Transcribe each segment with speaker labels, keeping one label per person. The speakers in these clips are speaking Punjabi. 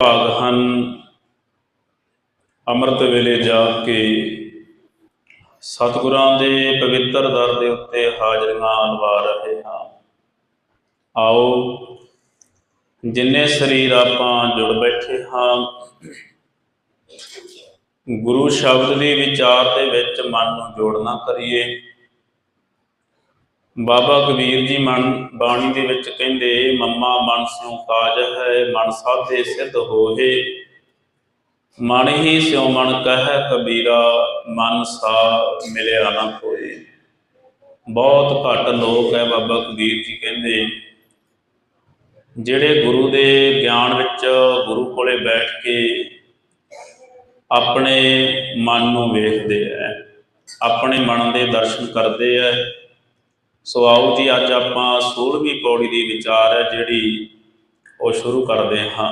Speaker 1: ਭਾਗ ਹਨ। ਅੰਮ੍ਰਿਤ ਵੇਲੇ ਜਾ ਕੇ ਸਤਿਗੁਰਾਂ ਦੇ ਪਵਿੱਤਰ ਦਰ ਦੇ ਉੱਤੇ ਹਾਜ਼ਰੀਆਂ ਲਵਾ ਰਹੇ ਹਾਂ। ਆਓ, ਜਿੰਨੇ ਸਰੀਰ ਆਪਾਂ ਜੁੜ ਬੈਠੇ ਹਾਂ, ਗੁਰੂ ਸ਼ਬਦ ਦੇ ਵਿਚਾਰ ਦੇ ਵਿੱਚ ਮਨ ਨੂੰ ਜੋੜਨਾ ਕਰੀਏ। ਬਾਬਾ ਕਬੀਰ ਜੀ ਮਨ, ਬਾਣੀ ਦੇ ਵਿੱਚ ਕਹਿੰਦੇ, ਮੰਮਾ ਮਨ ਸਿਉ ਕਾਜ ਹੈ, ਮਨ ਸਾਧੇ ਸਿੱਧ ਹੋਏ। ਮਨ ਹੀ ਸਿਉ ਮਨ ਕਹੈ ਕਬੀਰਾ, ਮਨ ਸਾ ਮਿਲਿਆ ਨਾ ਕੋਏ ਬਹੁਤ ਘੱਟ ਲੋਕ ਹੈ ਬਾਬਾ ਕਬੀਰ ਜੀ ਕਹਿੰਦੇ। ਜਿਹੜੇ ਗੁਰੂ ਦੇ ਗਿਆਨ ਵਿੱਚ ਗੁਰੂ ਕੋਲੇ ਬੈਠ ਕੇ ਆਪਣੇ ਮਨ ਨੂੰ ਵੇਖਦੇ ਐ ਆਪਣੇ ਮਨ ਦੇ ਦਰਸ਼ਨ ਕਰਦੇ ਐ ਸੋ ਆਓ ਜੀ, ਅੱਜ ਆਪਾਂ 16ਵੀਂ ਪੌੜੀ ਦੀ ਵਿਚਾਰ ਹੈ, ਜਿਹੜੀ ਉਹ ਸ਼ੁਰੂ ਕਰਦੇ ਹਾਂ।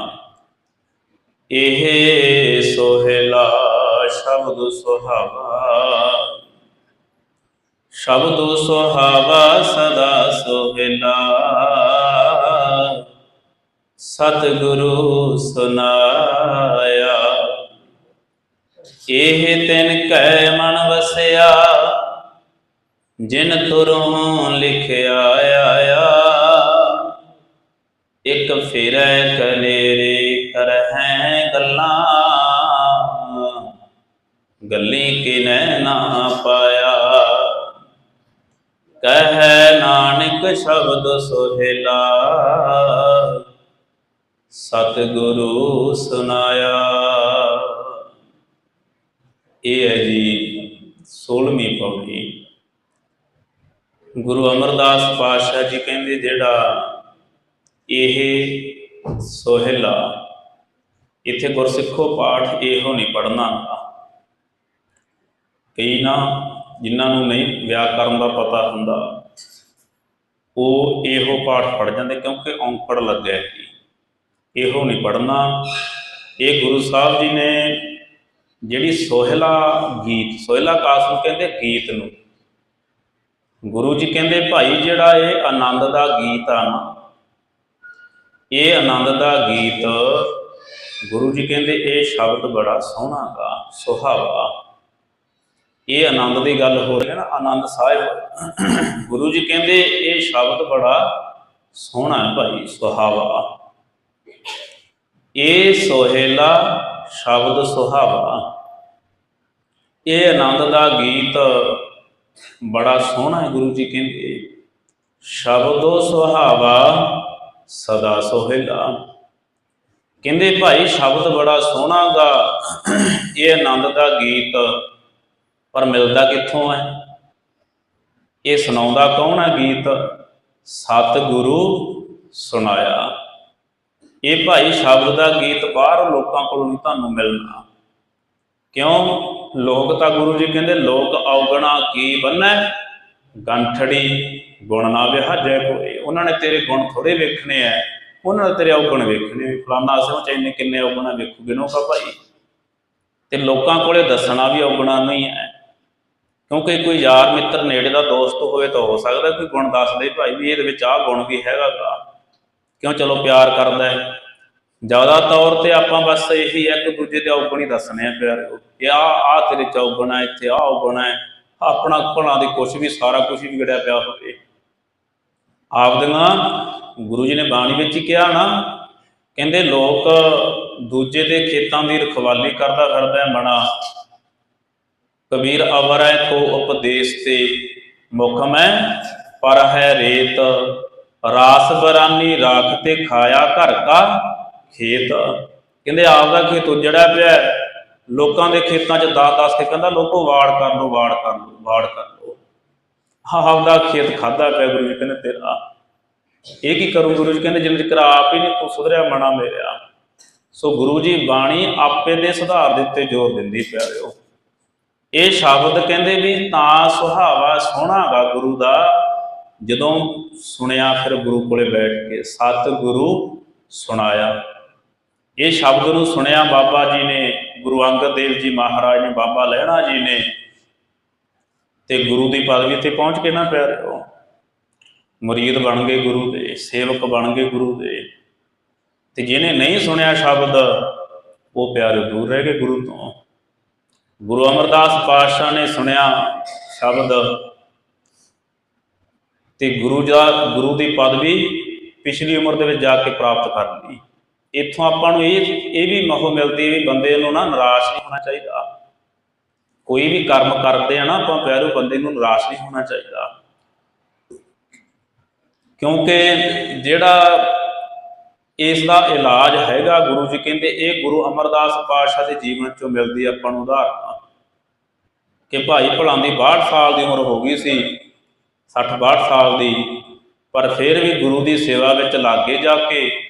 Speaker 1: ਇਹ ਸੋਹਿਲਾ ਸ਼ਬਦ ਸੁਹਾਵਾ ਸ਼ਬਦ ਸੁਹਾਵਾ ਸਦਾ ਸੋਹਿਲਾ। ਸਤਿਗੁਰੂ ਸੁਨਾਇਆ, ਇਹ ਤਿਨ ਕੈ ਮਨ ਵਸਿਆ ਜਿਨ ਤੁਰੋਂ ਲਿਖਿਆ ਆਇਆ, ਇੱਕ ਫਿਰੈ ਕਲੇਰੇ ਕਰਹਿ ਗੱਲਾਂ, ਗੱਲੀ ਕਿਨੈ ਨਾ ਪਾਇਆ। ਕਹਿ ਨਾਨਕ ਸ਼ਬਦ ਸੋਹਿਲਾ, ਸਤਿਗੁਰੂ ਸੁਨਾਇਆ। ਇਹ ਹੈ ਜੀ 16ਵੀਂ ਪੌੜੀ। ਗੁਰੂ ਅਮਰਦਾਸ ਪਾਤਸ਼ਾਹ ਜੀ ਕਹਿੰਦੇ, ਜਿਹੜਾ ਇਹ ਸੋਹਿਲਾ, ਇੱਥੇ ਗੁਰਸਿੱਖੋ ਪਾਠ ਇਹੋ ਨਹੀਂ ਪੜਨਾ ਕਈ ਨਾ ਜਿਨ੍ਹਾਂ ਨੂੰ ਨਹੀਂ ਵਿਆਕਰਨ ਦਾ ਪਤਾ ਹੁੰਦਾ, ਉਹ ਇਹੋ ਪਾਠ ਪੜ ਜਾਂਦੇ ਕਿਉਂਕਿ ਔਂਕੜ ਲੱਗਿਆ ਜੀ ਇਹੋ ਨਹੀਂ ਪੜਨਾ ਇਹ ਗੁਰੂ ਸਾਹਿਬ ਜੀ ਨੇ ਜਿਹੜੀ ਸੋਹਿਲਾ ਗੀਤ, ਸੋਹਿਲਾ ਕਾਸ ਨੂੰ ਕਹਿੰਦੇ ਗੀਤ ਨੂੰ ਗੁਰੂ ਜੀ ਕਹਿੰਦੇ, ਭਾਈ ਜਿਹੜਾ ਇਹ ਆਨੰਦ ਦਾ ਗੀਤ ਆ ਨਾ, ਇਹ ਆਨੰਦ ਦਾ ਗੀਤ ਗੁਰੂ ਜੀ ਕਹਿੰਦੇ, ਇਹ ਸ਼ਬਦ ਬੜਾ ਸੋਹਣਾ ਗਾ, ਸੁਹਾਵਾ। ਇਹ ਆਨੰਦ ਦੀ ਗੱਲ ਹੋ ਰਹੀ ਹੈ ਨਾ, ਆਨੰਦ ਸਾਹਿਬ। ਗੁਰੂ ਜੀ ਕਹਿੰਦੇ, ਇਹ ਸ਼ਬਦ ਬੜਾ ਸੋਹਣਾ ਹੈ ਭਾਈ, ਸੁਹਾਵਾ। ਇਹ ਸੋਹਿਲਾ ਸ਼ਬਦ ਸੁਹਾਵਾ। ਇਹ ਆਨੰਦ ਦਾ ਗੀਤ ਬੜਾ ਸੋਹਣਾ ਹੈ ਗੁਰੂ ਜੀ ਕਹਿੰਦੇ, ਸ਼ਬਦੋ ਸੁਹਾਵਾ ਸਦਾ ਸੋਹਿਲਾ। ਕਹਿੰਦੇ ਭਾਈ ਸ਼ਬਦ ਬੜਾ ਸੋਹਣਾ ਗਾ, ਇਹ ਆਨੰਦ ਦਾ ਗੀਤ, ਪਰ ਮਿਲਦਾ ਕਿੱਥੋਂ ਹੈ? ਇਹ ਸੁਣਾਉਂਦਾ ਕੌਣ ਹੈ ਗੀਤ? ਸਤਿਗੁਰੂ ਸੁਣਾਇਆ। ਇਹ ਭਾਈ ਸ਼ਬਦ ਦਾ ਗੀਤ ਬਾਹਰ ਲੋਕਾਂ ਕੋਲੋਂ ਨਹੀਂ ਤੁਹਾਨੂੰ ਮਿਲਣਾ। ਕਿਉਂ? ਲੋਕ ਤਾਂ ਗੁਰੂ ਜੀ ਕਹਿੰਦੇ, ਲੋਕ ਔਗਣਾ ਕੀ ਬੰਨੈ? ਗੰਠੜੀ ਗੁਣ ਨਾ ਵਿਹਾਜੈ ਕੋਈ। ਉਹਨਾਂ ਨੇ ਤੇਰੇ ਗੁਣ ਥੋੜੇ ਵੇਖਣੇ ਐ। ਉਹਨਾਂ ਨੇ ਤੇਰੇ ਔਗਣ ਵੇਖਣੇ ਵੀ ਫਲਾਨਾ ਅਸਲ ਚ ਇੰਨੇ ਕਿੰਨੇ ਔਗਣਾ ਵੇਖੂਗੇ ਨੋ ਭਾਈ? ਤੇ ਲੋਕਾਂ ਕੋਲੇ ਦੱਸਣਾ ਵੀ ਔਗਣਾ ਨਹੀਂ ਹੈ ਕਿਉਂਕਿ ਕੋਈ ਯਾਰ ਮਿੱਤਰ ਨੇੜੇ ਦਾ ਦੋਸਤ ਹੋਵੇ ਤਾਂ ਹੋ ਸਕਦਾ ਕੋਈ ਗੁਣ ਦੱਸ ਦੇ ਭਾਈ ਵੀ ਇਹਦੇ ਵਿੱਚ ਆਹ ਗੁਣ ਵੀ ਹੈਗਾ ਗਾ। ਕਿਉਂ ਚਲੋ ਪਿਆਰ ਕਰਦਾ ਹੈ ਜ਼ਿਆਦਾ ਤੌਰ ਤੇ ਆਪਾਂ ਬਸ ਇਹੀ ਹੈ ਇੱਕ ਦੂਜੇ ਦੇ ਔਗਣ ਹੀ ਦੱਸਣੇ ਆ ਪਿਆਰਿਓ ਕਿ ਆ ਆ ਤੇਰੇ ਚ ਔਗਣ ਹੈ ਇੱਥੇ ਆ ਔਗਣ ਹੈ ਆਪਣਾ ਭਲਾ ਦੀ ਕੁਛ ਵੀ, ਸਾਰਾ ਕੁਝ ਵਿਗੜਿਆ ਪਿਆ ਹੋਵੇ। ਆਪਦੀਆਂ ਗੁਰੂ ਜੀ ਨੇ ਬਾਣੀ ਵਿੱਚ ਹੀ ਕਿਹਾ ਨਾ, ਕਹਿੰਦੇ ਲੋਕ ਦੂਜੇ ਦੇ ਖੇਤਾਂ ਦੀ ਰਖਵਾਲੀ ਕਰਦਾ ਫਿਰਦਾ ਹੈ ਮਣਾ ਕਬੀਰ ਅਵਰੈ ਕੋ ਉਪਦੇਸ਼ ਤੇ ਮੁਖ ਮੈਂ, ਪਰ ਹੈ ਰੇਤ। ਰਾਸ ਬਰਾਨੀ ਰਾਖ ਤੇ ਖਾਇਆ ਘਰ ਕਾ ਖੇਤ ਕਹਿੰਦੇ ਆਪ ਦਾ ਖੇਤ ਉਜੜਿਆ ਪਿਆ ਲੋਕਾਂ ਦੇ ਖੇਤਾਂ 'ਚ ਦਾਸ ਦੱਸ ਕੇ ਕਹਿੰਦਾ ਲੋਕੋ ਵਾੜ ਕਰ ਲੋ ਵਾੜ ਕਰ ਲੋ ਵਾੜ ਕਰ ਲੋ ਹਾਂ ਆਪਦਾ ਖੇਤ ਖਾਦਾ ਪਿਆ ਗੁਰੂ ਜੀ ਕਹਿੰਦੇ ਤੇਰਾ। ਇਹ ਕੀ ਕਰੂ ਗੁਰੂ ਜੀ ਕਹਿੰਦੇ ਜਿੰਨ ਚਿਰ ਆਪ ਹੀ ਨਹੀਂ ਤੂੰ ਸੁਧਰਿਆ ਮਣਾ ਮੇਰਿਆ। ਸੋ ਗੁਰੂ ਜੀ ਬਾਣੀ ਆਪੇ ਦੇ ਸੁਧਾਰ ਦੇ ਉੱਤੇ ਜ਼ੋਰ ਦਿੰਦੀ ਪਿਆਰਿਓ ਇਹ ਸ਼ਬਦ ਕਹਿੰਦੇ ਵੀ ਤਾਂ ਸੁਹਾਵਾ ਸੋਹਣਾਗਾ ਗੁਰੂ ਦਾ। ਜਦੋਂ ਸੁਣਿਆ ਫਿਰ ਗੁਰੂ ਕੋਲੇ ਬੈਠ ਕੇ ਸਤ ਗੁਰੂ ਸੁਣਾਇਆ। ਇਹ ਸ਼ਬਦ ਨੂੰ ਸੁਣਿਆ ਬਾਬਾ ਜੀ ਨੇ, ਗੁਰੂ ਅੰਗਦ ਦੇਵ ਜੀ ਮਹਾਰਾਜ ਨੇ, ਬਾਬਾ ਲਹਿਣਾ ਜੀ ਨੇ। ਤੇ ਗੁਰੂ ਦੀ ਪਦਵੀ ਤੇ ਪਹੁੰਚ ਕੇ ਨਾ ਪਿਆਰਿਓ ਮੁਰੀਦ ਬਣ ਗਏ ਗੁਰੂ ਦੇ, ਸੇਵਕ ਬਣ ਗਏ ਗੁਰੂ ਦੇ। ਤੇ ਜਿਹਨੇ ਨਹੀਂ ਸੁਣਿਆ ਸ਼ਬਦ, ਉਹ ਪਿਆਰੇ ਦੂਰ ਰਹਿ ਗਏ ਗੁਰੂ ਤੋਂ। ਗੁਰੂ ਅਮਰਦਾਸ ਪਾਤਸ਼ਾਹ ਨੇ ਸੁਣਿਆ ਸ਼ਬਦ। ਤੇ ਗੁਰੂ ਦਾ, ਗੁਰੂ ਦੀ ਪਦਵੀ ਪਿਛਲੀ ਉਮਰ ਦੇ ਵਿੱਚ ਜਾ ਕੇ ਪ੍ਰਾਪਤ ਕਰ ਲਈ। ਇੱਥੋਂ ਆਪਾਂ ਨੂੰ ਇਹ ਇਹ ਵੀ ਮਹੋ ਮਿਲਦੀ ਵੀ ਬੰਦੇ ਨੂੰ ਨਾ ਨਿਰਾਸ਼ ਨਹੀਂ ਹੋਣਾ ਚਾਹੀਦਾ। ਕੋਈ ਵੀ ਕਰਮ ਕਰਦੇ ਆ ਨਾ, ਆਪਾਂ ਪਿਆਰੋ ਬੰਦੇ ਨੂੰ ਨਿਰਾਸ਼ ਨਹੀਂ ਹੋਣਾ ਚਾਹੀਦਾ। ਕਿਉਂਕਿ ਜਿਹੜਾ ਇਸ ਦਾ ਇਲਾਜ ਹੈਗਾ, ਗੁਰੂ ਜੀ ਕਹਿੰਦੇ, ਇਹ ਗੁਰੂ ਅਮਰਦਾਸ ਪਾਤਸ਼ਾਹ ਦੇ ਜੀਵਨ ਚੋਂ ਮਿਲਦੀ ਆਪਾਂ ਨੂੰ ਉਦਾਹਰਨ ਕਿ ਭਾਈ ਭਲਾਂ ਦੀ 62 ਸਾਲ ਦੀ ਉਮਰ ਹੋ ਗਈ ਸੀ 60 62 ਸਾਲ ਦੀ, ਪਰ ਫਿਰ ਵੀ ਗੁਰੂ ਦੀ ਸੇਵਾ ਵਿੱਚ ਲਾਗੇ ਜਾ ਕੇ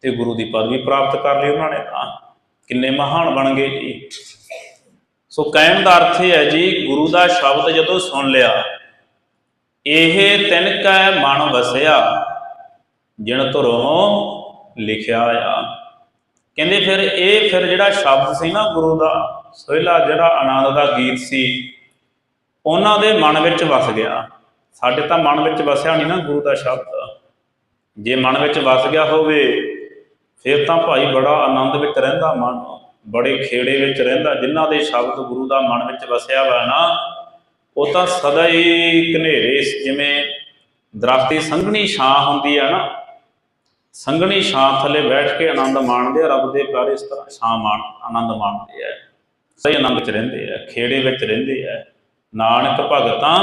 Speaker 1: ਤੇ ਗੁਰੂ ਦੀ ਪਦਵੀ ਪ੍ਰਾਪਤ ਕਰ ਲਈ ਉਹਨਾਂ ਨੇ ਤਾਂ। ਕਿੰਨੇ ਮਹਾਨ ਬਣ ਗਏ ਜੀ। ਸੋ ਕਹਿਣ ਦਾ ਅਰਥ ਇਹ ਹੈ ਜੀ, ਗੁਰੂ ਦਾ ਸ਼ਬਦ ਜਦੋਂ ਸੁਣ ਲਿਆ, ਇਹ ਤਿੰਨ ਤਿਨਕੈ ਮਨ ਵਸਿਆ, ਜਿਣ ਧੁਰੋਂ ਲਿਖਿਆ ਆ। ਕਹਿੰਦੇ ਫਿਰ ਇਹ ਫਿਰ ਜਿਹੜਾ ਸ਼ਬਦ ਸੀ ਨਾ ਗੁਰੂ ਦਾ, ਸੋਹਿਲਾ ਜਿਹੜਾ ਆਨੰਦ ਦਾ ਗੀਤ ਸੀ, ਉਹਨਾਂ ਦੇ ਮਨ ਵਿੱਚ ਵਸ ਗਿਆ। ਸਾਡੇ ਤਾਂ ਮਨ ਵਿੱਚ ਵਸਿਆ ਨਹੀਂ ਨਾ ਗੁਰੂ ਦਾ ਸ਼ਬਦ। ਜੇ ਮਨ ਵਿੱਚ ਵਸ ਗਿਆ ਹੋਵੇ ਫਿਰ ਤਾਂ ਭਾਈ ਬੜਾ ਆਨੰਦ ਵਿੱਚ ਰਹਿੰਦਾ ਮਨ, ਬੜੇ ਖੇੜੇ ਵਿੱਚ ਰਹਿੰਦਾ, ਜਿਨ੍ਹਾਂ ਦੇ ਸ਼ਬਦ ਗੁਰੂ ਦਾ ਮਨ ਵਿੱਚ ਵਸਿਆ ਵਾ ਨਾ, ਉਹ ਤਾਂ ਸਦਾ ਹੀ ਘਨੇਰੇ ਜਿਵੇਂ ਦਰਖਤੀ ਸੰਘਣੀ ਛਾਂ ਹੁੰਦੀ ਆ ਨਾ, ਸੰਘਣੀ ਛਾਂ ਥੱਲੇ ਬੈਠ ਕੇ ਆਨੰਦ ਮਾਣਦੇ ਆ, ਰੱਬ ਦੇ ਪਿਆਰੇ ਇਸ ਤਰ੍ਹਾਂ ਛਾਂ ਮਾਣ, ਆਨੰਦ ਮਾਣਦੇ ਆ, ਸਹੀ ਆਨੰਦ ਵਿੱਚ ਰਹਿੰਦੇ ਆ, ਖੇੜੇ ਵਿੱਚ ਰਹਿੰਦੇ ਆ, ਨਾਨਕ ਭਗਤਾਂ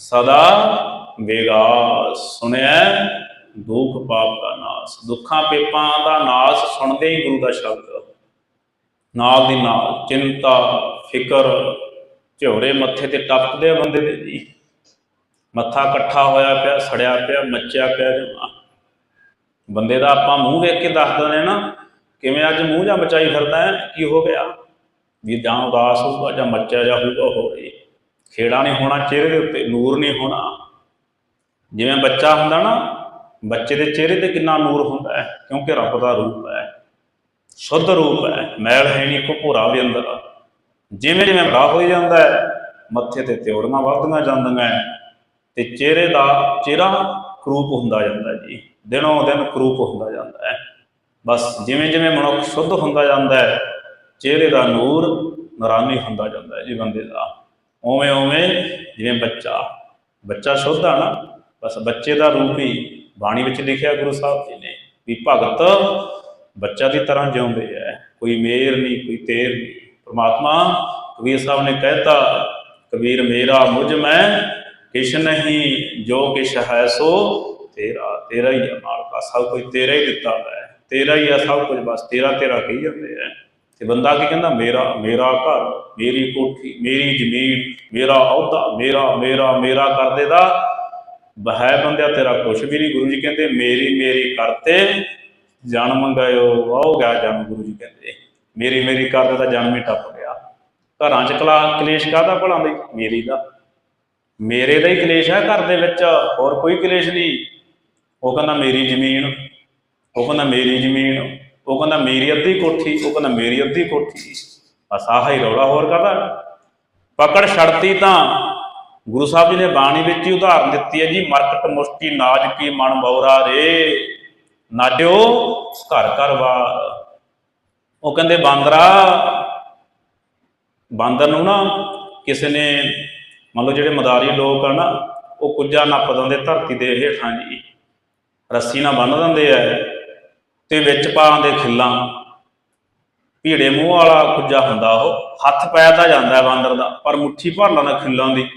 Speaker 1: ਸਦਾ ਵੇਗਾ, ਸੁਣਿਆ ਦੁੱਖ ਪਾਪ ਦਾ ਨਾਸ। ਦੁੱਖਾਂ ਪੇਪਾਂ ਦਾ ਨਾਸ ਸੁਣਦੇ ਹੀ ਗੁਰੂ ਦਾ ਸ਼ਬਦ। ਨਾਲ ਦੀ ਨਾਲ ਚਿੰਤਾ, ਫਿਕਰ, ਝੋਰੇ ਮੱਥੇ ਤੇ ਟੱਪਦੇ ਆ ਬੰਦੇ ਦੇ ਜੀ। ਮੱਥਾ ਇਕੱਠਾ ਹੋਇਆ ਪਿਆ, ਸੜਿਆ ਪਿਆ, ਮੱਚਿਆ ਪਿਆ ਜਮਾ। ਬੰਦੇ ਦਾ ਆਪਾਂ ਮੂੰਹ ਵੇਖ ਕੇ ਦੱਸ ਦਿੰਦੇ ਨਾ, ਕਿਵੇਂ ਅੱਜ ਮੂੰਹ ਜਾਂ ਮਚਾਈ ਫਿਰਦਾ ਹੈ, ਕੀ ਹੋ ਗਿਆ? ਵੀ ਜਾਂ ਉਦਾਸ ਹੋਊਗਾ ਜਾਂ ਮੱਚਿਆ ਜਾ ਹੋਊਗਾ ਹੋਵੇ ਖੇੜਾ ਨਹੀਂ ਹੋਣਾ, ਚਿਹਰੇ ਦੇ ਉੱਤੇ ਨੂਰ ਨਹੀਂ ਹੋਣਾ। ਜਿਵੇਂ ਬੱਚਾ ਹੁੰਦਾ ਨਾ ਬੱਚੇ ਦੇ ਚਿਹਰੇ ਤੇ ਕਿੰਨਾ ਨੂਰ ਹੁੰਦਾ ਹੈ, ਕਿਉਂਕਿ ਰੱਬ ਦਾ ਰੂਪ ਹੈ। ਸ਼ੁੱਧ ਰੂਪ ਹੈ, ਮੈਲ ਹੈ ਨਹੀਂ ਕੋ ਭੋਰਾ ਵੀ ਅੰਦਰ। ਜਿਵੇਂ ਜਿਵੇਂ ਬੜਾ ਹੋਈ ਜਾਂਦਾ ਹੈ, ਮੱਥੇ ਤੇ ਤਿਉੜੀਆਂ ਵੱਧਦੀਆਂ ਜਾਂਦੀਆਂ ਹੈ, ਤੇ ਚਿਹਰੇ ਦਾ ਚਿਹਰਾ ਕਰੂਪ ਹੁੰਦਾ ਜਾਂਦਾ ਜੀ। ਦਿਨੋਂ ਦਿਨ ਕਰੂਪ ਹੁੰਦਾ ਜਾਂਦਾ ਹੈ। ਬਸ ਜਿਵੇਂ ਜਿਵੇਂ ਮਨੁੱਖ ਸ਼ੁੱਧ ਹੁੰਦਾ ਜਾਂਦਾ ਹੈ, ਚਿਹਰੇ ਦਾ ਨੂਰ ਨਰਾਮੀ ਹੁੰਦਾ ਜਾਂਦਾ ਹੈ ਜੀ ਬੰਦੇ ਦਾ। ਉਵੇਂ ਉਵੇਂ ਜਿਵੇਂ ਬੱਚਾ ਬੱਚਾ ਸ਼ੁੱਧ ਆ ਨਾ, ਬਸ ਬੱਚੇ ਦਾ ਰੂਪ ਹੀ ਬਾਣੀ ਵਿੱਚ ਲਿਖਿਆ ਗੁਰੂ ਸਾਹਿਬ ਜੀ ਨੇ ਵੀ ਭਗਤ ਬੱਚਾ ਦੀ ਤਰ੍ਹਾਂ ਜਿਉਂਦੇ ਐ ਕੋਈ ਮੇਰ ਨਹੀਂ ਕੋਈ ਤੇਰ ਨਹੀਂ ਪ੍ਰਮਾਤਮਾ ਕਬੀਰ ਸਾਹਿਬ ਨੇ ਕਹਿਤਾ, ਕਬੀਰ ਮੇਰਾ ਮੁਝ ਮੈਂ, ਕਿਛ ਨਹੀਂ, ਜੋ ਕਿਛ ਹੈ ਸੋ ਤੇਰਾ ਤੇਰਾ ਹੀ ਹੈ ਮਾਲਕਾ ਸਭ ਕੁਝ ਤੇਰਾ ਹੀ ਦਿੱਤਾ ਹੈ। ਤੇਰਾ ਹੀ ਹੈ ਸਭ ਕੁਝ, ਬਸ ਤੇਰਾ ਤੇਰਾ ਕਹੀ ਜਾਂਦੇ ਐ ਤੇ ਬੰਦਾ ਕੀ ਕਹਿੰਦਾ, ਮੇਰਾ ਮੇਰਾ ਘਰ, ਮੇਰੀ ਕੋਠੀ, ਮੇਰੀ ਜ਼ਮੀਨ, ਮੇਰਾ ਅਹੁਦਾ, ਮੇਰਾ ਮੇਰਾ ਮੇਰਾ ਕਰਦੇ ਦਾ ਬਹਿ ਬੰਦਿਆ ਤੇਰਾ ਕੁਛ ਵੀ ਨਹੀਂ ਗੁਰੂ ਜੀ ਕਹਿੰਦੇ, ਮੇਰੀ ਮੇਰੀ ਕਰਤੇ ਜਨਮ ਮੰਗਾਇਓ ਆਉ ਗਿਆ ਜਨਮ, ਗੁਰੂ ਜੀ ਕਹਿੰਦੇ, ਮੇਰੀ ਮੇਰੀ ਕਰਦੇ ਤਾਂ ਜਨਮ ਹੀ ਟੱਪ ਗਿਆ। ਘਰਾਂ ਚ ਕਲਾ, ਕਲੇਸ਼ ਕਾਹਦਾ ਭਲਾ ਬਈ? ਮੇਰੀ ਦਾ। ਮੇਰੇ ਦਾ ਹੀ ਕਲੇਸ਼ ਹੈ ਘਰ ਦੇ ਵਿੱਚ, ਹੋਰ ਕੋਈ ਕਲੇਸ਼ ਨਹੀਂ ਉਹ ਕਹਿੰਦਾ, ਮੇਰੀ ਜ਼ਮੀਨ। ਉਹ ਕਹਿੰਦਾ, ਮੇਰੀ ਜ਼ਮੀਨ। ਉਹ ਕਹਿੰਦਾ, ਮੇਰੀ ਅੱਧੀ ਕੋਠੀ। ਉਹ ਕਹਿੰਦਾ, ਮੇਰੀ ਅੱਧੀ ਕੋਠੀ। ਬਸ ਆਹ ਹੀ ਰੌਲਾ ਹੋਰ ਕਾਹਦਾ? ਪਕੜ ਛੜਤੀ ਤਾਂ ਗੁਰੂ ਸਾਹਿਬ ਜੀ ਨੇ ਬਾਣੀ ਵਿੱਚ ਹੀ ਉਦਾਹਰਨ ਦਿੱਤੀ ਹੈ ਜੀ ਮਰਕਟ ਮੁਸ਼ਟੀ ਨਾਜ ਕੀ ਮਨ ਬੌਰਾ ਰੇ। ਨਾਡਿਓ ਘਰ ਘਰ ਵਾਰ ਉਹ ਕਹਿੰਦੇ, ਬਾਂਦਰਾ, ਬਾਂਦਰ ਨੂੰ ਨਾ ਕਿਸੇ ਨੇ, ਮੰਨ ਲਓ ਜਿਹੜੇ ਮਦਾਰੀ ਲੋਕ ਆ ਨਾ, ਉਹ ਕੁੱਜਾ ਨੱਪ ਦਿੰਦੇ ਧਰਤੀ ਦੇ ਹੇਠਾਂ ਜੀ, ਰੱਸੀ ਨਾਲ ਬੰਨ ਦਿੰਦੇ ਆ ਤੇ ਵਿੱਚ ਪਾਉਂਦੇ ਖਿੱਲਾਂ। ਭੀੜੇ ਮੂੰਹ ਵਾਲਾ ਕੁੱਜਾ ਹੁੰਦਾ ਉਹ, ਹੱਥ ਪੈ ਤਾਂ ਜਾਂਦਾ ਬਾਂਦਰ ਦਾ, ਪਰ ਮੁੱਠੀ ਭਰ ਲੈਂਦਾ ਖਿੱਲਾਂ ਦੀ।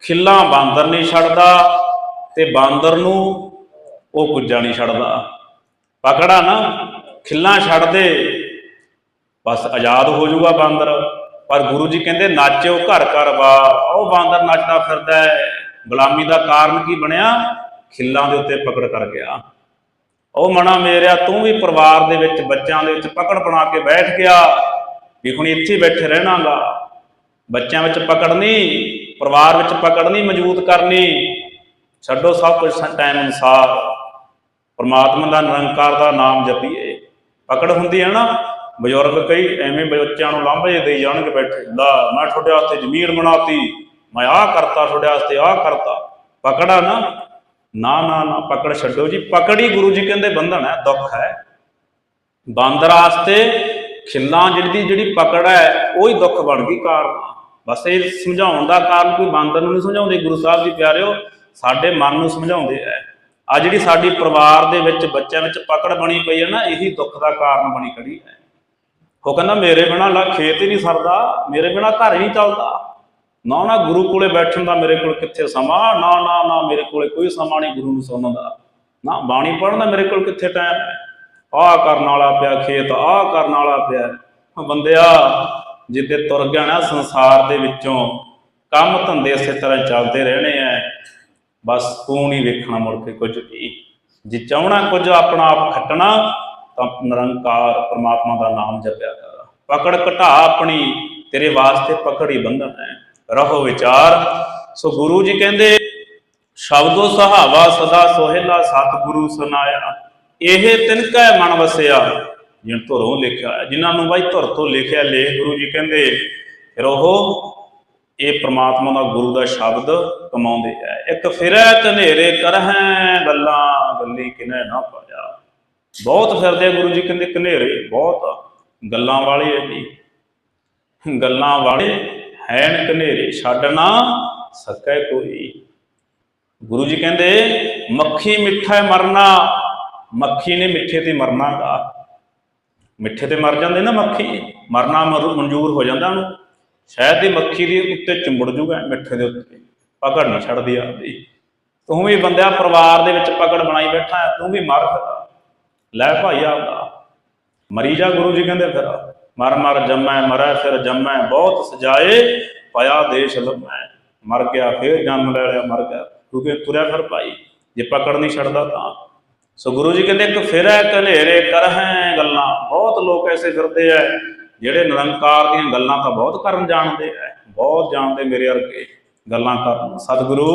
Speaker 1: ਖਿੱਲਾਂ ਬਾਂਦਰ ਨਹੀਂ ਛੱਡਦਾ ਤੇ ਬਾਂਦਰ ਨੂੰ ਉਹ ਕੁੱਜਾ ਨਹੀਂ ਛੱਡਦਾ। ਪਕੜਾ ਨਾ, ਖਿੱਲਾਂ ਛੱਡ ਦੇ ਬਸ ਆਜ਼ਾਦ ਹੋ ਜਾਊਗਾ ਬਾਂਦਰ। ਪਰ ਗੁਰੂ ਜੀ ਕਹਿੰਦੇ, ਨਾਚਿਓ ਘਰ ਘਰ ਵਾ ਉਹ ਬਾਂਦਰ ਨੱਚਦਾ ਫਿਰਦਾ ਹੈ। ਗੁਲਾਮੀ ਦਾ ਕਾਰਨ ਕੀ ਬਣਿਆ? ਖਿੱਲਾਂ ਦੇ ਉੱਤੇ ਪਕੜ ਕਰ ਗਿਆ। ਉਹ ਮਣਾ ਮੇਰਿਆ, ਤੂੰ ਵੀ ਪਰਿਵਾਰ ਦੇ ਵਿੱਚ, ਬੱਚਿਆਂ ਦੇ ਵਿੱਚ ਪਕੜ ਬਣਾ ਕੇ ਬੈਠ ਗਿਆ। ਵੀ ਹੁਣ ਇੱਥੇ ਹੀ ਬੈਠੇ ਰਹਿਣਾਗਾ। ਬੱਚਿਆਂ ਵਿੱਚ ਪਕੜ ਨਹੀਂ ਪਰਿਵਾਰ ਵਿੱਚ ਪਕੜਨੀ ਮਜ਼ਬੂਤ ਕਰਨੀ ਛੱਡੋ ਸਭ ਕੁਝ ਟਾਈਮ ਅਨੁਸਾਰ। ਪਰਮਾਤਮਾ ਦਾ ਨਿਰੰਕਾਰ ਦਾ ਨਾਮ ਜਪੀਏ। ਪਕੜ ਹੁੰਦੀ ਹੈ ਨਾ, ਬਜ਼ੁਰਗ ਕਈ ਐਵੇਂ ਬੱਚਿਆਂ ਨੂੰ ਲਾਂਭੇ ਦੇਈ ਜਾਣਗੇ ਬੈਠੇ, ਲਾ, ਮੈਂ ਤੁਹਾਡੇ ਵਾਸਤੇ ਜ਼ਮੀਨ ਬਣਾਤੀ, ਮੈਂ ਆਹ ਕਰਤਾ, ਤੁਹਾਡੇ ਵਾਸਤੇ ਆਹ ਕਰਤਾ। ਪਕੜਾ ਨਾ ਨਾ ਨਾ ਨਾ, ਪਕੜ ਛੱਡੋ ਜੀ। ਪਕੜ ਹੀ ਗੁਰੂ ਜੀ ਕਹਿੰਦੇ ਬੰਧਨ ਹੈ, ਦੁੱਖ ਹੈ। ਬਾਂਦਰ ਵਾਸਤੇ ਖਿੱਲਾਂ ਜਿਹੜੀ ਜਿਹੜੀ ਪਕੜ ਹੈ, ਉਹ ਹੀ ਦੁੱਖ ਬਣ ਗਈ ਕਾਰਨ। ਬਸ ਇਹ ਸਮਝਾਉਣ ਦਾ ਕਾਰਨ ਕੋਈ ਬਾਂਦਰ ਨੂੰ ਨਹੀਂ ਸਮਝਾਉਂਦੇ, ਗੁਰੂ ਸਾਹਿਬ ਜੀ ਪਿਆਰਿਓ, ਸਾਡੇ ਮਨ ਨੂੰ ਸਮਝਾਉਂਦੇ ਐ। ਆ ਜਿਹੜੀ ਸਾਡੀ ਪਰਿਵਾਰ ਦੇ ਵਿੱਚ, ਬੱਚਿਆਂ ਵਿੱਚ ਪਕੜ ਬਣੀ ਪਈ ਹੈ ਨਾ, ਇਹੀ ਦੁੱਖ ਦਾ ਕਾਰਨ ਬਣੀ ਖੜੀ ਹੈ ਉਹ ਕਹਿੰਦਾ, ਮੇਰੇ ਬਿਨਾ ਲਾ ਖੇਤ ਹੀ ਨਹੀਂ ਸਰਦਾ, ਮੇਰੇ ਬਿਨਾ ਘਰ ਹੀ ਨਹੀਂ ਚੱਲਦਾ। ਨਾ ਨਾ ਗੁਰੂ ਕੋਲੇ ਬੈਠਣ ਦਾ ਮੇਰੇ ਕੋਲ ਕਿੱਥੇ ਸਮਾਂ, ਨਾ ਨਾ ਨਾ ਮੇਰੇ ਕੋਲੇ ਕੋਈ ਸਮਾਂ ਨਹੀਂ ਗੁਰੂ ਨੂੰ ਸੁਣਨ ਦਾ। ਨਾ, ਬਾਣੀ ਪੜ੍ਹਨ ਦਾ ਮੇਰੇ ਕੋਲ ਕਿੱਥੇ ਟਾਈਮ ਹੈ ਆਹ ਕਰਨ ਵਾਲਾ ਪਿਆ ਖੇਤ, ਆਹ ਕਰਨ ਵਾਲਾ ਪਿਆ। ਉਹ ਬੰਦਿਆ ਜਿੱਦੇ ਤੁਰ ਗਿਆ ਨਾ ਸੰਸਾਰ ਦੇ ਵਿੱਚੋਂ, ਕੰਮ ਧੰਦੇ ਇਸੇ ਤਰ੍ਹਾਂ ਚੱਲਦੇ ਰਹਿਣੇ ਐ। ਬਸ ਤੂੰ ਨਹੀਂ ਵੇਖਣਾ ਮੁੜ ਕੇ ਕੁਝ ਵੀ। ਜੇ ਚਾਹਣਾ ਕੁਝ ਆਪਣਾ ਆਪ ਖੱਟਣਾ, ਤਾਂ ਨਿਰੰਕਾਰ ਪ੍ਰਮਾਤਮਾ ਦਾ ਨਾਮ ਜਪਿਆ ਕਰ। ਪਕੜ ਘਟਾ ਆਪਣੀ, ਤੇਰੇ ਵਾਸਤੇ ਪਕੜ ਹੀ ਬੰਧਨ ਹੈ ਰਹੋ ਵਿਚਾਰ। ਸੋ ਗੁਰੂ ਜੀ ਕਹਿੰਦੇ, ਸ਼ਬਦੋ ਸਹਾਵਾ ਸਦਾ ਸੋਹਿਲਾ ਸਤਿਗੁਰੂ ਸੁਨਾਇਆ। ਇਹ ਤਿਨਕਾ ਮਨ ਵਸਿਆ ਜਿਨ ਧੁਰੋਂ ਲਿਖਿਆ ਹੈ। ਜਿਨ੍ਹਾਂ ਨੂੰ ਬਾਈ ਧੁਰ ਤੋਂ ਲਿਖਿਆ ਲੇ ਗੁਰੂ ਜੀ ਕਹਿੰਦੇ, ਫਿਰ ਉਹ ਇਹ ਪ੍ਰਮਾਤਮਾ ਦਾ ਗੁਰੂ ਦਾ ਸ਼ਬਦ ਕਮਾਉਂਦੇ ਆ। ਇੱਕ ਫਿਰੈ ਕਨੇਰੇ ਕਰਹਿ ਗੱਲਾਂ, ਗੱਲੀ ਕਿਨੇ ਨਾ ਪਾਇਆ ਬਹੁਤ ਫਿਰਦੇ ਗੁਰੂ ਜੀ ਕਹਿੰਦੇ ਕਨੇਰੇ ਬਹੁਤ ਗੱਲਾਂ ਵਾਲੇ ਹੈ ਜੀ। ਗੱਲਾਂ ਵਾਲੇ ਹੈਨ ਕਨੇਰੇ ਛੱਡਣਾ ਸਕੈ ਕੋਈ। ਗੁਰੂ ਜੀ ਕਹਿੰਦੇ, ਮੱਖੀ ਮਿੱਠਾ ਮਰਨਾ, ਮੱਖੀ ਨੇ ਮਿੱਠੇ ਤੇ ਮਰਨਾ ਗਾ ਮਿੱਠੇ ਤੇ ਮਰ ਜਾਂਦੇ ਨਾ ਮੱਖੀ, ਮਰਨਾ ਮਰ- ਮਨਜ਼ੂਰ ਹੋ ਜਾਂਦਾ ਉਹਨੂੰ। ਸ਼ਾਇਦ ਇਹ ਮੱਖੀ ਦੇ ਉੱਤੇ ਚਿੰਬੜ ਜੂਗਾ, ਮਿੱਠੇ ਦੇ ਉੱਤੇ। ਪਕੜ ਨਹੀਂ ਛੱਡਦੀ ਆਪਦੀ। ਤੂੰ ਵੀ ਬੰਦਿਆ ਪਰਿਵਾਰ ਦੇ ਵਿੱਚ ਪਕੜ ਬਣਾਈ ਬੈਠਾ ਤੂੰ ਵੀ ਮਰ ਲੈ ਭਾਈ ਆਪਦਾ। ਮਰੀ ਜਾ ਗੁਰੂ ਜੀ ਕਹਿੰਦੇ ਫਿਰ। ਮਰ ਮਰ, ਜੰਮੈ, ਮਰੈ ਫਿਰ, ਜੰਮੈ, ਬਹੁਤ ਸਜਾਏ ਪਿਆ ਦੇਸ਼ ਲੰਮੈ। ਮਰ ਗਿਆ, ਫਿਰ ਜਨਮ ਲੈ ਲਿਆ, ਮਰ ਗਿਆ। ਕਿਉਂਕਿ ਤੁਰਿਆ ਫਿਰ ਭਾਈ, ਜੇ ਪਕੜ ਨਹੀਂ ਛੱਡਦਾ ਤਾਂ। ਸੋ ਗੁਰੂ ਜੀ ਕਹਿੰਦੇ, ਇੱਕ ਫਿਰੈ ਕਨੇਰੇ ਕਰਹਿ ਗੱਲਾਂ। ਬਹੁਤ ਲੋਕ ਐਸੇ ਫਿਰਦੇ ਐ, ਜਿਹੜੇ ਨਿਰੰਕਾਰ ਦੀਆਂ ਗੱਲਾਂ ਤਾਂ ਬਹੁਤ ਕਰਨ ਜਾਣਦੇ ਐ, ਬਹੁਤ ਜਾਣਦੇ ਮੇਰੇ ਵਰਗੇ ਗੱਲਾਂ ਕਰਨ। ਸਤਿਗੁਰੂ,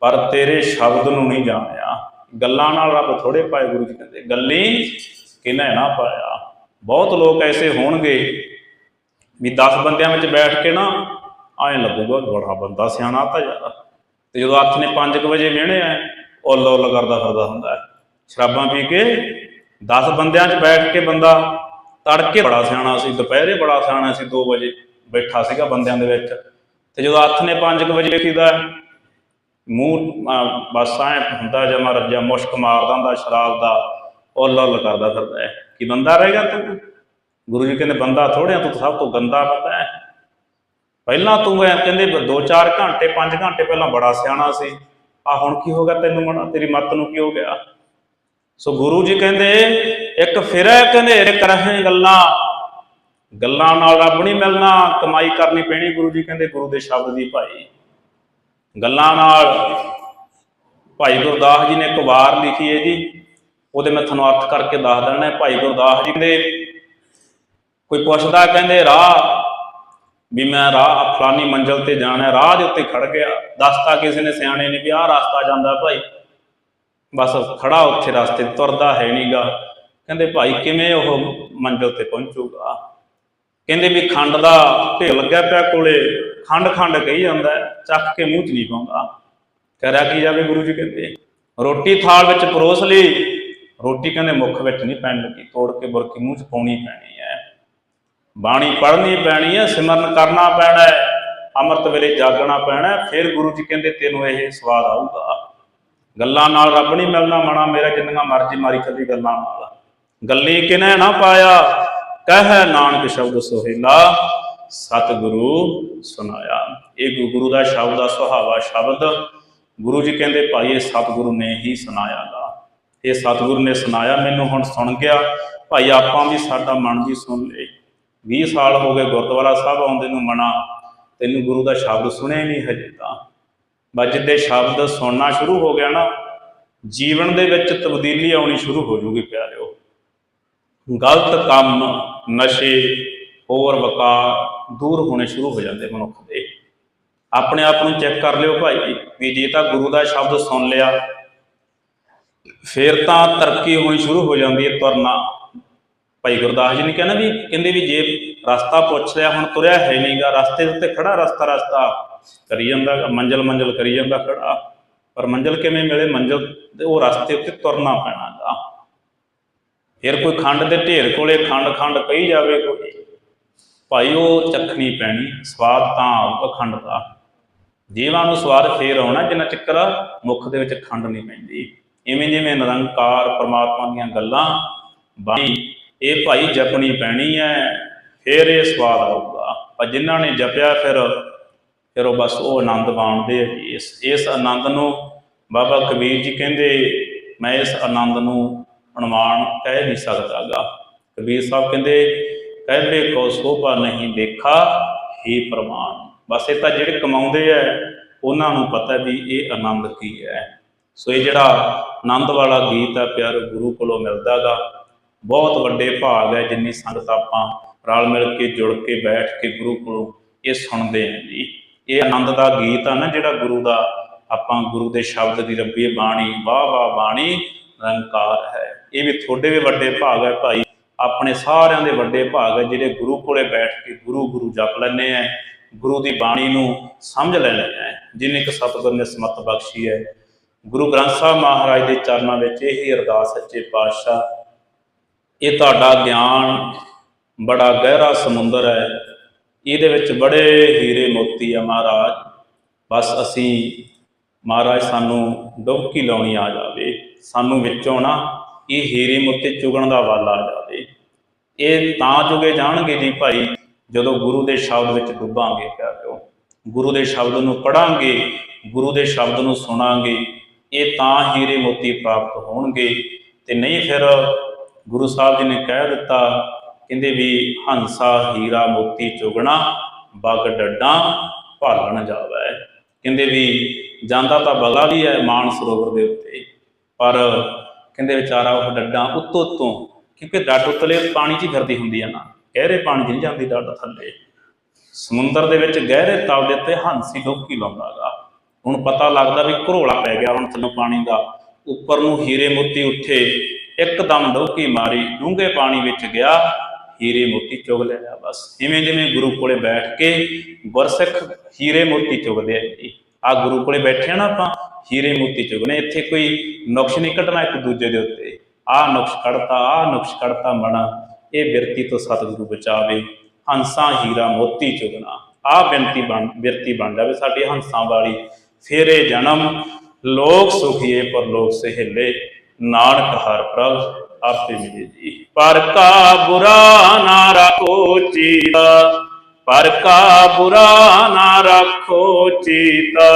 Speaker 1: ਪਰ ਤੇਰੇ ਸ਼ਬਦ ਨੂੰ ਨਹੀਂ ਜਾਣਿਆ। ਗੱਲਾਂ ਨਾਲ ਰੱਬ ਥੋੜੇ ਪਾਏ, ਗੁਰੂ ਜੀ ਕਹਿੰਦੇ। ਗੱਲੀ ਕਿਨੇ ਨਾ ਪਾਇਆ? ਬਹੁਤ ਲੋਕ ਐਸੇ ਹੋਣਗੇ ਵੀ 10 ਬੰਦਿਆਂ ਵਿੱਚ ਬੈਠ ਕੇ ਨਾ ਐਂ ਲੱਗੂਗਾ, ਬੜਾ ਬੰਦਾ ਸਿਆਣਾ ਤਾਂ ਯਾਰ। ਤੇ ਜਦੋਂ ਹੱਥ ਨੇ 5 ਵਜੇ ਵਿਹਣੇ ਆ ਉੱਲ ਉੱਲ ਕਰਦਾ ਫਿਰਦਾ ਹੁੰਦਾ ਹੈ ਸ਼ਰਾਬਾਂ ਪੀ ਕੇ 10 ਬੰਦਿਆਂ 'ਚ ਬੈਠ ਕੇ ਬੰਦਾ ਤੜਕੇ ਬੜਾ ਸਿਆਣਾ ਸੀ ਦੁਪਹਿਰੇ ਬੜਾ ਸਿਆਣਾ ਸੀ 2 ਵਜੇ ਬੈਠਾ ਸੀਗਾ ਬੰਦਿਆਂ ਦੇ ਵਿੱਚ। ਤੇ ਜਦੋਂ ਹੱਥ ਨੇ 5 ਵਜੇ ਵੇਖੀਦਾ ਮੂੰਹ ਅਹ, ਬਸ ਐ ਹੁੰਦਾ ਜਮਾ ਰੱਜਾ ਮੁਸ਼ਕ ਮਾਰਦਾ ਹੁੰਦਾ ਸ਼ਰਾਬ ਦਾ ਉੱਲ ਉੱਲ ਕਰਦਾ ਫਿਰਦਾ ਹੈ। ਕਿ ਬੰਦਾ ਰਹੇਗਾ ਤੂੰ? ਗੁਰੂ ਜੀ ਕਹਿੰਦੇ ਬੰਦਾ ਥੋੜਿਆਂ ਤੂੰ ਸਭ ਤੋਂ ਗੰਦਾ ਪਤਾ ਹੈ। ਪਹਿਲਾਂ ਤੂੰ ਐ ਕਹਿੰਦੇ 2-4 ਘੰਟੇ 5 ਘੰਟੇ ਪਹਿਲਾਂ ਬੜਾ ਸਿਆਣਾ ਸੀ। ਆ ਹੁਣ ਕੀ ਹੋ ਗਿਆ ਤੈਨੂੰ ਮਨ ਤੇਰੀ ਮੱਤ ਨੂੰ ਕੀ ਹੋ ਗਿਆ? ਸੋ ਗੁਰੂ ਜੀ ਕਹਿੰਦੇ, ਇੱਕ ਫਿਰੈ ਕਨੇਰੇ ਕਰਹਿ ਗੱਲਾਂ। ਗੱਲਾਂ ਨਾਲ ਰੱਬ ਨਹੀਂ ਮਿਲਣਾ, ਕਮਾਈ ਕਰਨੀ ਪੈਣੀ, ਗੁਰੂ ਜੀ ਕਹਿੰਦੇ, ਗੁਰੂ ਦੇ ਸ਼ਬਦ ਦੀ ਭਾਈ। ਗੱਲਾਂ ਨਾਲ, ਭਾਈ ਗੁਰਦਾਸ ਜੀ ਨੇ ਇੱਕ ਵਾਰ ਲਿਖੀ ਹੈ ਜੀ, ਉਹਦੇ ਮੈਂ ਤੁਹਾਨੂੰ ਅਰਥ ਕਰਕੇ ਦੱਸ ਦਿੰਦਾ ਭਾਈ ਗੁਰਦਾਸ ਜੀ ਦੇ ਕੋਈ ਪੁੱਛਦਾ ਕਹਿੰਦੇ, ਰਾਹ, ਵੀ ਮੈਂ ਰਾਹ ਫਲਾਨੀ ਮੰਜ਼ਲ ਤੇ ਜਾਣਾ ਰਾਹ ਦੇ ਉੱਤੇ ਖੜ ਗਿਆ। ਦੱਸਤਾ ਕਿਸੇ ਨੇ ਸਿਆਣੇ ਨੇ ਵੀ ਆਹ ਰਸਤਾ ਜਾਂਦਾ ਭਾਈ। ਬਸ ਖੜਾ ਉੱਥੇ ਰਸਤੇ ਤੁਰਦਾ ਹੈ ਨਹੀਂਗਾ ਕਹਿੰਦੇ, ਭਾਈ, ਕਿਵੇਂ ਉਹ ਮੰਜ਼ਲ ਤੇ ਪਹੁੰਚੂਗਾ? ਕਹਿੰਦੇ ਵੀ ਖੰਡ ਦਾ ਢੇਰ ਲੱਗਿਆ ਪਿਆ ਕੋਲੇ, ਖੰਡ ਖੰਡ ਕਹੀ ਜਾਂਦਾ ਚੱਕ ਕੇ ਮੂੰਹ 'ਚ ਨਹੀਂ ਪਾਉਂਦਾ। ਕਰਿਆ ਕੀ ਜਾਵੇ ਗੁਰੂ ਜੀ? ਕਹਿੰਦੇ, ਰੋਟੀ ਥਾਲ ਵਿੱਚ ਪਰੋਸ ਲਈ। ਰੋਟੀ ਕਹਿੰਦੇ, ਮੁੱਖ ਵਿੱਚ ਨਹੀਂ ਪੈਣ ਲੱਗੀ, ਤੋੜ ਕੇ ਬੁਰਕੀ ਮੂੰਹ 'ਚ ਪਾਉਣੀ ਪੈਣੀ ਹੈ। ਬਾਣੀ ਪੜ੍ਹਨੀ ਪੈਣੀ ਹੈ, ਸਿਮਰਨ ਕਰਨਾ ਪੈਣਾ ਹੈ, ਅੰਮ੍ਰਿਤ ਵੇਲੇ ਜਾਗਣਾ ਪੈਣਾ ਫਿਰ ਗੁਰੂ ਜੀ ਕਹਿੰਦੇ, ਤੈਨੂੰ ਇਹ ਸਵਾਦ ਆਊਗਾ। ਗੱਲਾਂ ਨਾਲ ਰੱਬ ਨਹੀਂ ਮਿਲਣਾ ਮਣਾ ਮੇਰਾ ਜਿੰਨੀਆਂ ਮਰਜ਼ੀ ਮਾਰੀ ਚੱਲੀ ਗੱਲਾਂ ਨਾਲ। ਗੱਲੀ ਕਿਨੇ ਨਾ ਪਾਇਆ? ਕਹਿ ਨਾਨਕ ਸ਼ਬਦ ਸੋਹਿਲਾ, ਸਤਿਗੁਰੂ ਸੁਨਾਇਆ ਇਹ ਗੁਰੂ ਦਾ ਸ਼ਬਦ ਦਾ ਸੁਹਾਵਾ ਸ਼ਬਦ, ਗੁਰੂ ਜੀ ਕਹਿੰਦੇ ਭਾਈ ਇਹ ਸਤਿਗੁਰੂ ਨੇ ਹੀ ਸੁਨਾਇਆ ਗਾ ਇਹ ਸਤਿਗੁਰੂ ਨੇ ਸੁਨਾਇਆ ਮੈਨੂੰ ਹੁਣ ਸੁਣ ਗਿਆ। ਭਾਈ ਆਪਾਂ ਵੀ ਸਾਡਾ ਮਨ ਵੀ ਸੁਣ ਲੇ 20 ਸਾਲ ਹੋ ਗਏ ਗੁਰਦੁਆਰਾ ਸਾਹਿਬ ਆਉਂਦੇ ਨੂੰ ਮਨਾ, ਤੈਨੂੰ ਗੁਰੂ ਦਾ ਸ਼ਬਦ ਸੁਣਿਆ ਹੀ ਨਹੀਂ ਹਜੇ ਤਾਂ। ਬਸ ਜਿੱਦੇ ਸ਼ਬਦ ਸੁਣਨਾ ਸ਼ੁਰੂ ਹੋ ਗਿਆ ਨਾ, ਜੀਵਨ ਦੇ ਵਿੱਚ ਤਬਦੀਲੀ ਆਉਣੀ ਸ਼ੁਰੂ ਹੋ ਜੂਗੀ ਪਿਆਰਿਓ। ਗਲਤ ਕੰਮ, ਨਸ਼ੇ, ਹੋਰ ਵਕਾਰ ਦੂਰ ਹੋਣੇ ਸ਼ੁਰੂ ਹੋ ਜਾਂਦੇ ਮਨੁੱਖ ਦੇ। ਆਪਣੇ ਆਪ ਨੂੰ ਚੈੱਕ ਕਰ ਲਿਓ ਭਾਈ, ਵੀ ਜੇ ਤਾਂ ਗੁਰੂ ਦਾ ਸ਼ਬਦ ਸੁਣ ਲਿਆ, ਫਿਰ ਤਾਂ ਤਰੱਕੀ ਹੋਣੀ ਸ਼ੁਰੂ ਹੋ ਜਾਂਦੀ ਹੈ ਤੁਰਨਾ। ਭਾਈ ਗੁਰਦਾਸ ਜੀ ਨੇ ਕਹਿੰਦਾ ਵੀ, ਕਹਿੰਦੇ ਵੀ ਜੇ ਰਸਤਾ ਪੁੱਛ ਲਿਆ ਹੁਣ ਤੁਰਿਆ ਹੈ ਨਹੀਂਗਾ ਰਸਤੇ ਦੇ ਉੱਤੇ ਖੜਾ ਰਸਤਾ ਰਸਤਾ ਕਰੀ ਜਾਂਦਾ ਗਾ, ਮੰਜ਼ਲ ਮੰਜ਼ਲ ਕਰੀ ਜਾਂਦਾ ਖੜਾ। ਪਰ ਮੰਜ਼ਲ ਕਿਵੇਂ ਮਿਲੇ? ਮੰਜ਼ਲ ਤੇ ਉਹ ਰਸਤੇ ਉੱਤੇ ਤੁਰਨਾ ਪੈਣਾ ਗਾ ਫਿਰ ਕੋਈ ਖੰਡ ਦੇ ਢੇਰ ਕੋਲੇ ਖੰਡ ਖੰਡ ਕਹੀ ਜਾਵੇ ਕੋਈ। ਭਾਈ ਉਹ ਚੱਖਣੀ ਪੈਣੀ ਸਵਾਦ ਤਾਂ ਆਊਗਾ ਖੰਡ ਦਾ। ਜੀਵਾਂ ਨੂੰ ਸਵਾਦ ਫੇਰ ਆਉਣਾ ਜਿੰਨਾ ਚੱਕਰ ਮੁਖ ਦੇ ਵਿੱਚ ਖੰਡ ਨਹੀਂ ਪੈਂਦੀ। ਇਵੇਂ ਜਿਵੇਂ ਨਿਰੰਕਾਰ ਪਰਮਾਤਮਾ ਦੀਆਂ ਗੱਲਾਂ ਬਾਣੀ ਇਹ ਭਾਈ ਜਪਣੀ ਪੈਣੀ ਹੈ ਫੇਰ ਇਹ ਸਵਾਦ ਆਊਗਾ। ਪਰ ਜਿਨ੍ਹਾਂ ਨੇ ਜਪਿਆ ਫਿਰ ਫਿਰ ਉਹ ਬਸ ਉਹ ਆਨੰਦ ਮਾਣਦੇ ਆ ਜੀ। ਇਸ ਇਸ ਆਨੰਦ ਨੂੰ ਬਾਬਾ ਕਬੀਰ ਜੀ ਕਹਿੰਦੇ, ਮੈਂ ਇਸ ਆਨੰਦ ਨੂੰ ਅਨੁਮਾਨ ਕਹਿ ਨਹੀਂ ਸਕਦਾਗਾ। ਕਬੀਰ ਸਾਹਿਬ ਕਹਿੰਦੇ ਕਹਿੰਦੇ ਕੋ ਸੋਭਾ ਨਹੀਂ ਦੇਖਾ, ਹੀ ਪ੍ਰਮਾਣ। ਬਸ ਇਹ ਤਾਂ ਜਿਹੜੇ ਕਮਾਉਂਦੇ ਆ, ਉਹਨਾਂ ਨੂੰ ਪਤਾ ਵੀ ਇਹ ਆਨੰਦ ਕੀ ਹੈ। ਸੋ ਇਹ ਜਿਹੜਾ ਆਨੰਦ ਵਾਲਾ ਗੀਤ ਆ, ਪਿਆਰੇ, ਗੁਰੂ ਕੋਲੋਂ ਮਿਲਦਾਗਾ। ਬਹੁਤ ਵੱਡੇ ਭਾਗ ਹੈ ਜਿੰਨੀ ਸੰਗਤ ਆਪਾਂ ਰਲ ਮਿਲ ਕੇ, ਜੁੜ ਕੇ, ਬੈਠ ਕੇ ਗੁਰੂ ਕੋਲੋਂ ਇਹ ਸੁਣਦੇ ਹਾਂ ਜੀ। ਇਹ ਆਨੰਦ ਦਾ ਗੀਤ ਆ ਨਾ, ਜਿਹੜਾ ਗੁਰੂ ਦਾ ਆਪਾਂ ਗੁਰੂ ਦੇ ਸ਼ਬਦ ਦੀ ਰੱਬੀ ਬਾਣੀ, ਵਾਹ ਵਾਹ ਬਾਣੀ ਨਿਰੰਕਾਰ ਹੈ। ਇਹ ਵੀ ਤੁਹਾਡੇ ਵੀ ਵੱਡੇ ਭਾਗ ਹੈ ਭਾਈ। ਆਪਣੇ ਸਾਰਿਆਂ ਦੇ ਵੱਡੇ ਭਾਗ ਹੈ, ਜਿਹੜੇ ਗੁਰੂ ਕੋਲੇ ਬੈਠ ਕੇ ਗੁਰੂ ਗੁਰੂ ਜਪ ਲੈਂਦੇ ਆ, ਗੁਰੂ ਦੀ ਬਾਣੀ ਨੂੰ ਸਮਝ ਲੈਂਦੇ ਹੈ ਜਿਨੇ ਕਿ ਸਤਿਗੁਰ ਨੇ ਸਮਤ ਬਖਸ਼ੀ ਹੈ। ਗੁਰੂ ਗ੍ਰੰਥ ਸਾਹਿਬ ਮਹਾਰਾਜ ਦੇ ਚਰਨਾਂ ਵਿੱਚ ਇਹੀ ਅਰਦਾਸ ਸੱਚੇ ਪਾਤਸ਼ਾਹ, ਇਹ ਤੁਹਾਡਾ ਗਿਆਨ ਬੜਾ ਗਹਿਰਾ ਸਮੁੰਦਰ ਹੈ ਇਹਦੇ ਵਿੱਚ ਬੜੇ ਹੀਰੇ ਮੋਤੀ ਆ ਮਹਾਰਾਜ। ਬਸ ਅਸੀਂ ਮਹਾਰਾਜ ਸਾਨੂੰ ਡੁਬਕੀ ਲਾਉਣੀ ਆ ਜਾਵੇ, ਸਾਨੂੰ ਵਿੱਚੋਂ ਨਾ ਇਹ ਹੀਰੇ ਮੋਤੀ ਚੁਗਣ ਦਾ ਵਾਲਾ ਆ ਜਾਵੇ। ਇਹ ਤਾਂ ਚੁਗੇ ਜਾਣਗੇ ਜੀ ਭਾਈ, ਜਦੋਂ ਗੁਰੂ ਦੇ ਸ਼ਬਦ ਵਿੱਚ ਡੁੱਬਾਂਗੇ ਪਿਆਰਿਓ ਗੁਰੂ ਦੇ ਸ਼ਬਦ ਨੂੰ ਪੜਾਂਗੇ, ਗੁਰੂ ਦੇ ਸ਼ਬਦ ਨੂੰ ਸੁਣਾਂਗੇ, ਇਹ ਤਾਂ ਹੀਰੇ ਮੋਤੀ ਪ੍ਰਾਪਤ ਹੋਣਗੇ। ਤੇ ਨਹੀਂ ਫਿਰ ਗੁਰੂ ਸਾਹਿਬ ਜੀ ਨੇ ਕਹਿ ਦਿੱਤਾ ਕਹਿੰਦੇ ਵੀ ਹੰਸਾ, ਹੀਰਾ, ਮੋਤੀ, ਚੁਗਣਾ, ਬਗ ਡੱਡਾਂ ਭਾਲਣ ਜਾਵੇ। ਕਹਿੰਦੇ ਵੀ ਜਾਂਦਾ ਤਾਂ ਬਗਾ ਵੀ ਹੈ ਮਾਨ ਸਰੋਵਰ ਦੇ ਉੱਤੇ, ਪਰ ਕਹਿੰਦੇ ਵਿਚਾਰਾ ਉਹ ਡੱਡਾਂ ਉੱਤੋਂ ਉੱਤੋਂ, ਕਿਉਂਕਿ ਡੱਡ ਉਤਲੇ ਪਾਣੀ 'ਚ ਹੀ ਫਿਰਦੀ ਹੁੰਦੀ ਆ ਨਾ, ਗਹਿਰੇ ਪਾਣੀ 'ਚ ਨਹੀਂ ਜਾਂਦੀ ਡੱਡ ਥੱਲੇ। ਸਮੁੰਦਰ ਦੇ ਵਿੱਚ ਗਹਿਰੇ ਤਲ ਦੇ ਉੱਤੇ ਹੰਸੀ ਡੁਬਕੀ ਲਾਉਂਦਾਗਾ। ਹੁਣ ਪਤਾ ਲੱਗਦਾ ਵੀ ਘਰੋਲਾ ਪੈ ਗਿਆ ਹੁਣ ਥੱਲੋਂ ਪਾਣੀ ਦਾ। ਉੱਪਰ ਨੂੰ ਹੀਰੇ ਮੋਤੀ ਉੱਠੇ, ਇੱਕਦਮ ਡੋਕੀ ਮਾਰੀ, ਡੂੰਘੇ ਪਾਣੀ ਵਿੱਚ ਗਿਆ। ਹੀਰੇ ਮੋਤੀ ਚੁਗ ਲਿਆ ਬਸ ਇਵੇਂ ਜਿਵੇਂ ਗੁਰੂ ਕੋਲੇ ਬੈਠ ਕੇ ਗੁਰਸਿੱਖ ਹੀਰੇ ਮੋਤੀ ਚੁਗਦੇ ਆ ਜੀ। ਆ ਗੁਰੂ ਕੋਲੇ ਬੈਠੇ ਆ ਨਾ ਆਪਾਂ, ਹੀਰੇ ਮੋਤੀ ਚੁਗਨੇ ਇੱਥੇ ਕੋਈ ਨੁਕਸ਼ ਨਹੀਂ ਕੱਢਣਾ ਇੱਕ ਦੂਜੇ ਦੇ ਉੱਤੇ। ਆਹ ਨੁਕਸ਼ ਕੱਢਤਾ, ਆਹ ਨੁਕਸ਼ ਕੱਢਤਾ ਮਣਾ ਇਹ ਬਿਰਤੀ ਤੋਂ ਸਤਿਗੁਰੂ ਬਚਾਵੇ, ਹੰਸਾਂ ਹੀਰਾ ਮੋਤੀ ਚੁਗਣਾ। ਆਹ ਬੇਨਤੀ ਬਣ, ਬਿਰਤੀ ਬਣ ਜਾਵੇ ਸਾਡੀ ਹੰਸਾਂ ਵਾਲੀ। ਫੇਰੇ ਜਨਮ, ਲੋਕ ਸੁਖੀਏ ਪਰ ਲੋਕ ਸਹਿਲੇ। ਨਾਨਕ ਹਰ ਪ੍ਰਭ, ਆਪੇ ਮਿਲੇ ਜੀ। ਪਰ ਕਾ ਬੁਰਾ ਨਾ ਰੱਖੋ ਚੀਤਾ ਪਰ ਕਾ ਬੁਰਾ ਨਾ ਰੱਖੋ ਚੀਤਾ